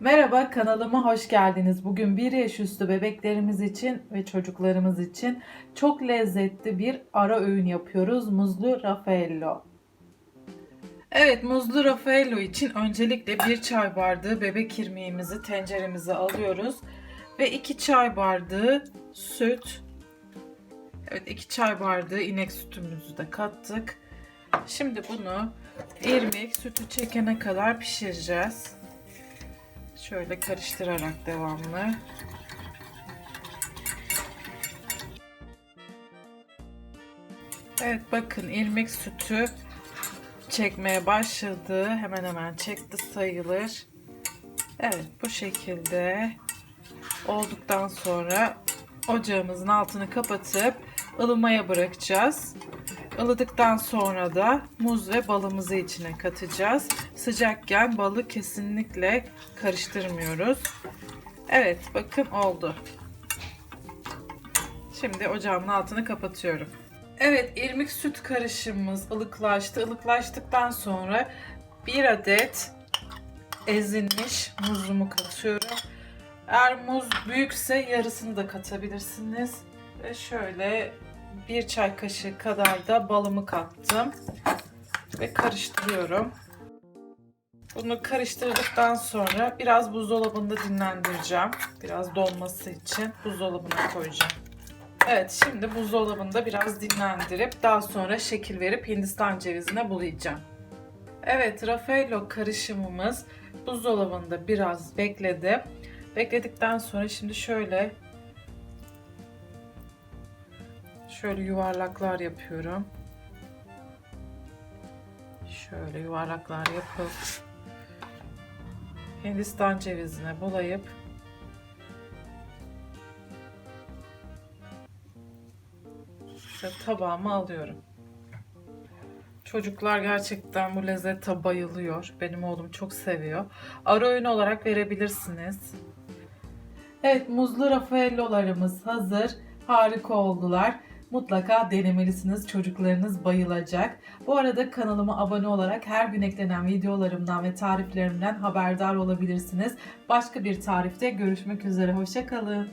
Merhaba kanalıma hoş geldiniz. Bugün 1 yaş üstü bebeklerimiz için ve çocuklarımız için çok lezzetli bir ara öğün yapıyoruz. Muzlu Raffaello. Evet muzlu Raffaello için öncelikle 1 çay bardağı bebek irmiğimizi tenceremize alıyoruz. Ve 2 çay bardağı süt. Evet 2 çay bardağı inek sütümüzü de kattık. Şimdi bunu irmik sütü çekene kadar pişireceğiz. Şöyle karıştırarak devamlı. Evet bakın irmik sütü çekmeye başladı. Hemen hemen çekti sayılır. Evet bu şekilde olduktan sonra ocağımızın altını kapatıp ılımaya bırakacağız. Ilıdıktan sonra da muz ve balımızı içine katacağız. Sıcakken balı kesinlikle karıştırmıyoruz. Evet bakın oldu. Şimdi ocağımın altını kapatıyorum. Evet irmik süt karışımımız ılıklaştı. Ilıklaştıktan sonra bir adet ezilmiş muzumu katıyorum. Eğer muz büyükse yarısını da katabilirsiniz. Ve şöyle bir çay kaşığı kadar da balımı kattım. Ve karıştırıyorum. Bunu karıştırdıktan sonra biraz buzdolabında dinlendireceğim. Biraz donması için buzdolabına koyacağım. Evet şimdi buzdolabında biraz dinlendirip daha sonra şekil verip Hindistan cevizine bulayacağım. Evet Raffaello karışımımız buzdolabında biraz bekledi. Bekledikten sonra şimdi şöyle şöyle yuvarlaklar yapıyorum. Şöyle yuvarlaklar yapıp Hindistan cevizine bulayıp işte tabağıma alıyorum. Çocuklar gerçekten bu lezzete bayılıyor. Benim oğlum çok seviyor. Ara öğün olarak verebilirsiniz. Evet muzlu raffaellolarımız hazır. Harika oldular. Mutlaka denemelisiniz. Çocuklarınız bayılacak. Bu arada kanalıma abone olarak her gün eklenen videolarımdan ve tariflerimden haberdar olabilirsiniz. Başka bir tarifte görüşmek üzere. Hoşçakalın.